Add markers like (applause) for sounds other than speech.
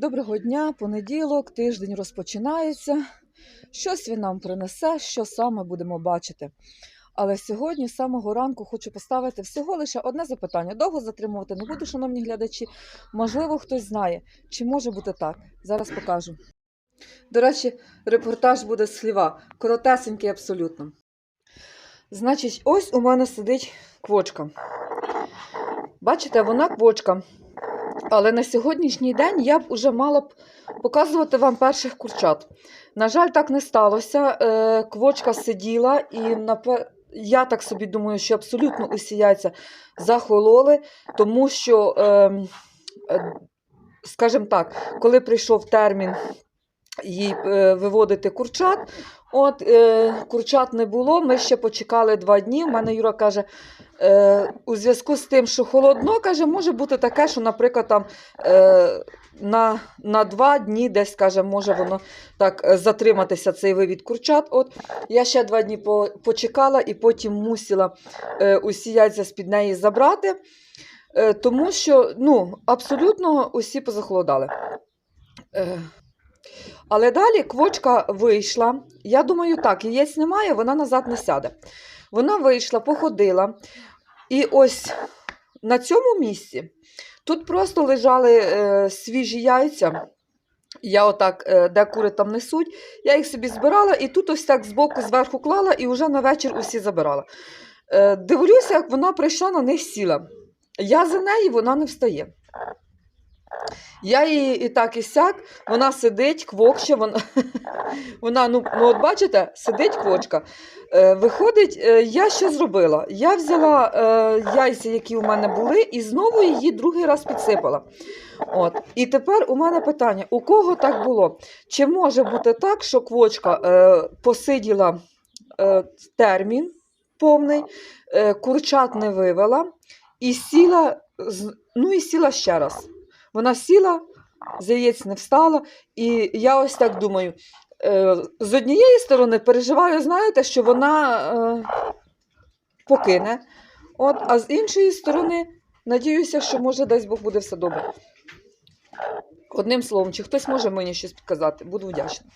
Доброго дня, понеділок, тиждень розпочинається. Щось він нам принесе, що саме будемо бачити. Але сьогодні, з самого ранку, хочу поставити всього лише одне запитання. Довго затримувати не буду, шановні глядачі. Можливо, хтось знає, чи може бути так. Зараз покажу. До речі, репортаж буде з хліва. Коротесенький абсолютно. Значить, ось у мене сидить квочка. Бачите, вона квочка. Але на сьогоднішній день я б уже мала б показувати вам перших курчат. На жаль, так не сталося. Е, Квочка сиділа, і я так собі думаю, що абсолютно усі яйця захололи, тому що, е, е, скажімо так, коли прийшов термін їй е, виводити курчат, от е, курчат не було. Ми ще почекали два дні. У мене Юра каже, е, у зв'язку з тим, що холодно, каже, може бути таке, що, наприклад, там е, на, на два дні десь, каже, може воно так е, затриматися цей вивід курчат. От я ще два дні по, почекала і потім мусила е, усі яйця з-під неї забрати, е, тому що ну, абсолютно усі позахолодали. Але далі квочка вийшла. Я думаю, так, яєць немає, вона назад не сяде. Вона вийшла, походила. І ось на цьому місці тут просто лежали е, свіжі яйця. Я отак, е, де кури там несуть, я їх собі збирала і тут ось так збоку зверху клала і вже на вечір усі забирала. Е, дивлюся, як вона прийшла на них сіла. Я за неї, вона не встає. Я її і так, і сяк, вона сидить, квокче, вона, (laughs) вона ну, ну от бачите, сидить квочка. Е, виходить, е, я що зробила? Я взяла е, яйця, які у мене були, і знову її другий раз підсипала. От. І тепер у мене питання: у кого так було? Чи може бути так, що квочка е, посиділа е, термін повний, е, курчат не вивела і сіла, ну і сіла ще раз. Вона сіла, з яєць не встала, і я ось так думаю. е, З однієї сторони переживаю, знаєте, що вона е, покине. От, а з іншої сторони, надіюся, що може дасть Бог буде все добре. Одним словом, чи хтось може мені щось підказати, буду вдячна.